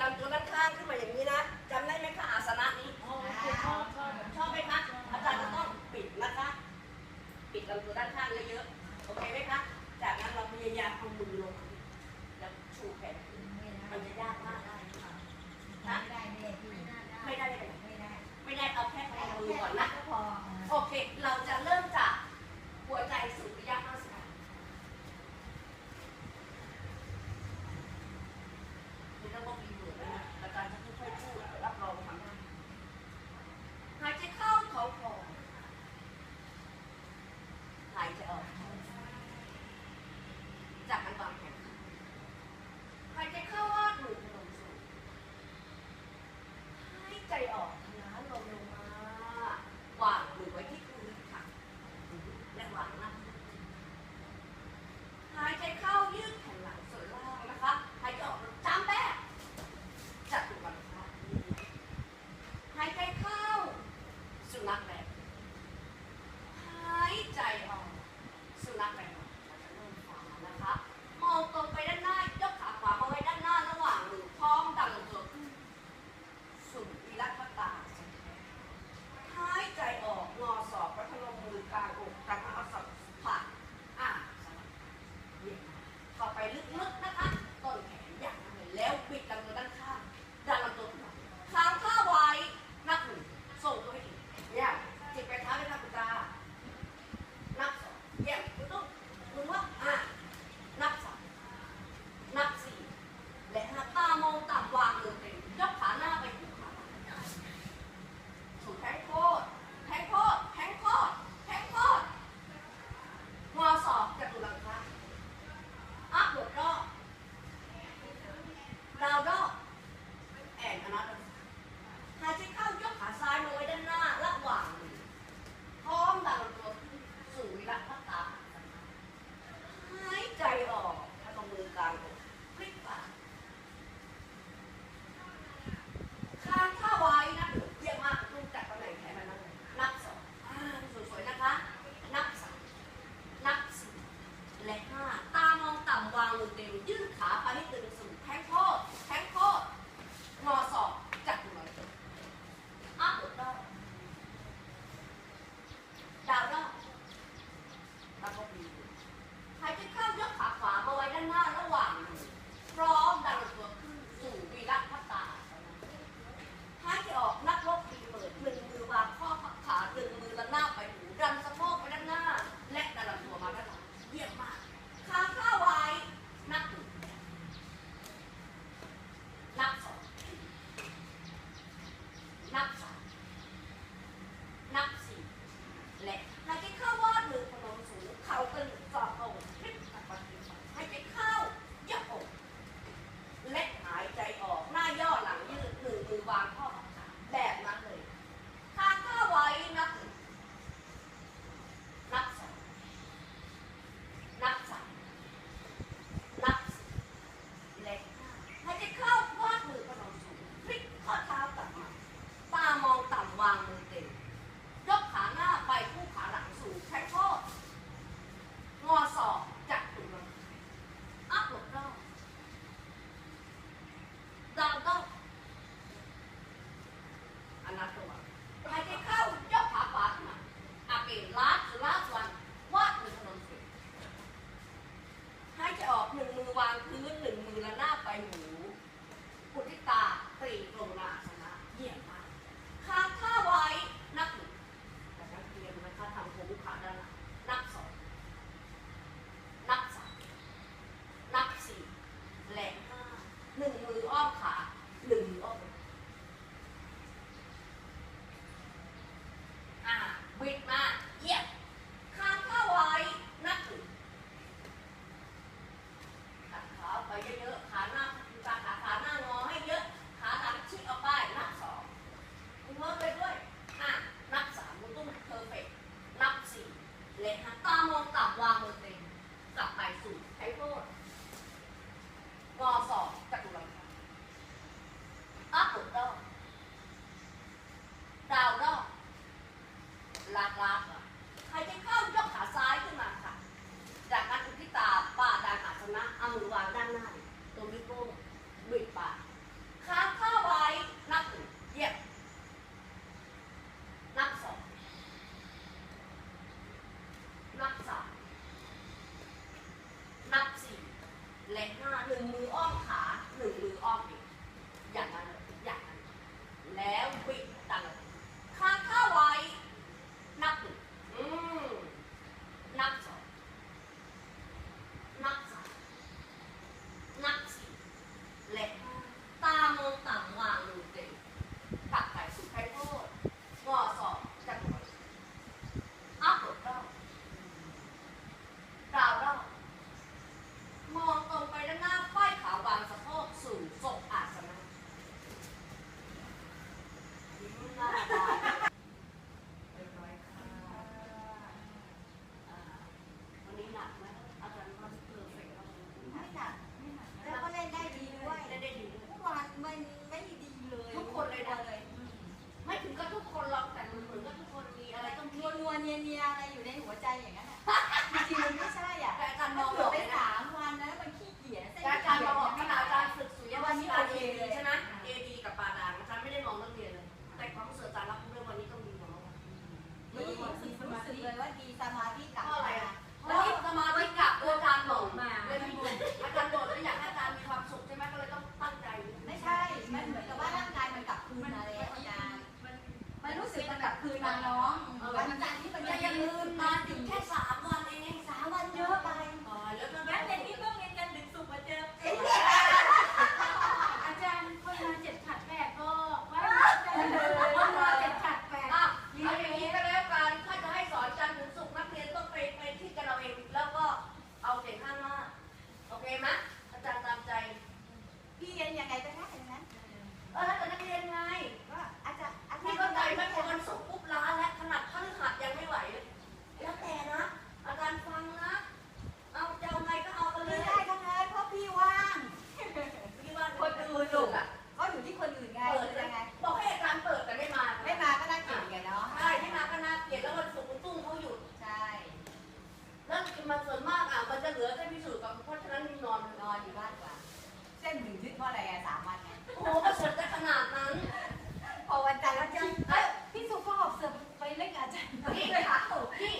ลำตัวด้านข้างขึ้นมาอย่างนี้นะจำได้ไหมคะอาสนะนี้ชอบชอบชอบไหมคะอาจารย์จะต้องปิดนะคะ ปิดลำตัวด้านข้างเยอะ สุนัขแบบหายใจออกสุนัขแบบ on what they were doing. not the line. เลยฮะตามองกลับวางมือเต็มกลับไปสู่ใช้โทษกอสอ ไล่ห้าหนึ่งมืออ้อมขา เก็บแล้ววันศุกร์ตุ้งเขาหยุดใช่แล้วมันส่วนมากอะมันจะเหลือแค่พิสูจน์กับเพราะฉะนั้นมีนอนนอนอยู่บ้านกว่า เส้นหนึ่งยึดเพราะอะไรอะสามวันไงโอ้โหประสบจะขนาดนั้นพอวันจันทร์แล้วจะยพี่สุก็หอบเสือไปเล่นกอาจารย์นี่นี่